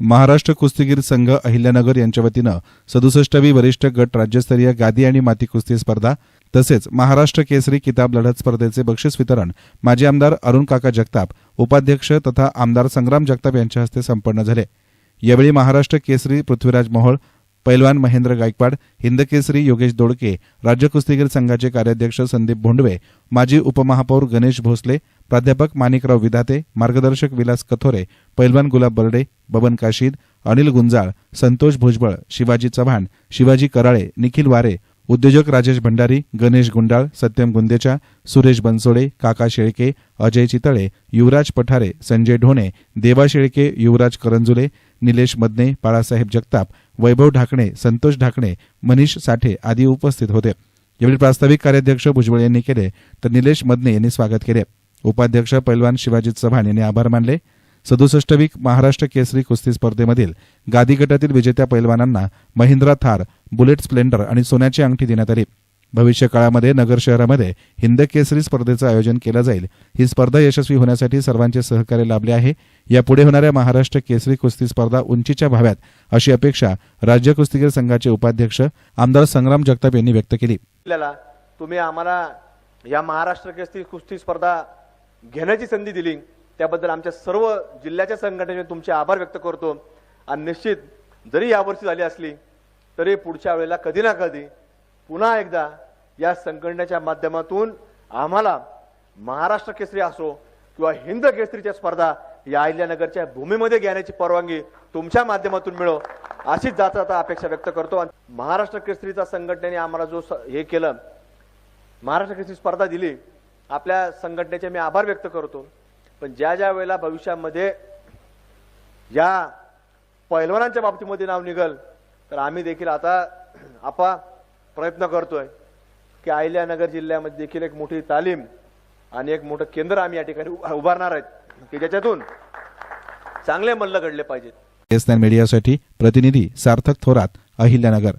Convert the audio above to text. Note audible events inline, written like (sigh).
महाराष्ट्र कुस्तीगीर संघ अहिल्यानगर यांच्या वतीनं सदुसष्टवी वरिष्ठ गट राज्यस्तरीय गादी आणि माती कुस्ती स्पर्धा तसेच महाराष्ट्र केसरी किताब लढत स्पर्धेचे बक्षीस वितरण माजी आमदार अरुण काका जगताप उपाध्यक्ष तथा आमदार संग्राम जगताप यांच्या हस्ते संपन्न झाले. यावेळी महाराष्ट्र केसरी पृथ्वीराज मोहोळ पैलवान महेंद्र गायकवाड हिंदकेसरी योगेश दोडके राज्य कुस्तीगीर संघाचे कार्याध्यक्ष संदीप भोंडवे माजी उपमहापौर गणेश भोसले प्राध्यापक माणिकराव विधाते मार्गदर्शक विलास कथोरे पैलवान गुलाब बर्डे बबन काशीद अनिल गुंजाळ संतोष भुजबळ शिवाजी चव्हाण शिवाजी कराळे निखिल वारे उद्योजक राजेश भंडारी गणेश गुंडाळ सत्यम गुंदेचा सुरेश बनसोडे काका शेळके अजय चितळे युवराज पठारे संजय ढोणे देवा शेळके युवराज करंजुले निलेश मदने बाळासाहेब जगताप वैभव ढाकणे संतोष ढाकणे मनीष साठे आदी उपस्थित होते. यावेळी प्रास्ताविक कार्याध्यक्ष भुजबळ यांनी केले तर निलेश मदने यांनी स्वागत केले. उपाध्यक्ष पैलवान शिवाजी चव्हाण यांनी आभार मानले. सदुसष्टवी महाराष्ट्र केसरी कुस्ती स्पर्धेमधील गादी गटातील विजेत्या पैलवानांना महिंद्रा थार बुलेट स्प्लेंडर आणि सोन्याची अंगठी देण्यात आली. भविष्य काळामध्ये नगर शहरामध्ये हिंद केसरी स्पर्धेचं आयोजन केलं जाईल. ही स्पर्धा यशस्वी होण्यासाठी सर्वांचे सहकार्य लाभले आहे. यापुढे होणाऱ्या महाराष्ट्र केसरी कुस्ती स्पर्धा उंचीच्या व्हाव्यात अशी अपेक्षा राज्य कुस्तीगीर संघाचे उपाध्यक्ष आमदार संग्राम जगताप यांनी व्यक्त केली. आपल्याला तुम्ही आम्हाला या महाराष्ट्र केसरी कुस्ती स्पर्धा घेण्याची संधी दिली. त्याबद्दल आमच्या सर्व जिल्ह्याच्या संघटनेने तुमचे आभार व्यक्त करतो. आणि निश्चित जरी यावर्षी झाली असली तरी पुढच्या वेळेला कधी ना कधी पुन्हा एकदा या संघटनेच्या माध्यमातून आम्हाला महाराष्ट्र केसरी असो किंवा हिंद केसरीच्या स्पर्धा या अहिल्यानगरच्या भूमीमध्ये घेण्याची परवानगी तुमच्या माध्यमातून मिळो अशीच जाता जाता अपेक्षा व्यक्त करतो. आणि महाराष्ट्र केसरीचा संघटनेने आम्हाला जो स- हे केलं महाराष्ट्र केसरी स्पर्धा दिली आपल्या संघटनेचे मी आभार व्यक्त करतो. पण ज्या ज्या वेळेला भविष्यामध्ये या पैलवानांच्या बाबतीमध्ये नाव निघल तर आम्ही देखील आता (clears throat) आपा प्रयत्न करतोय की अहिल्यानगर जिल्ह्यामध्ये देखील एक मोठी तालीम आणि एक मोठं केंद्र आम्ही या ठिकाणी उभारणार आहेत की ज्याच्यातून चांगले मल्ल घडले पाहिजेत. एस नाईन मीडियासाठी प्रतिनिधी सार्थक थोरात अहिल्यानगर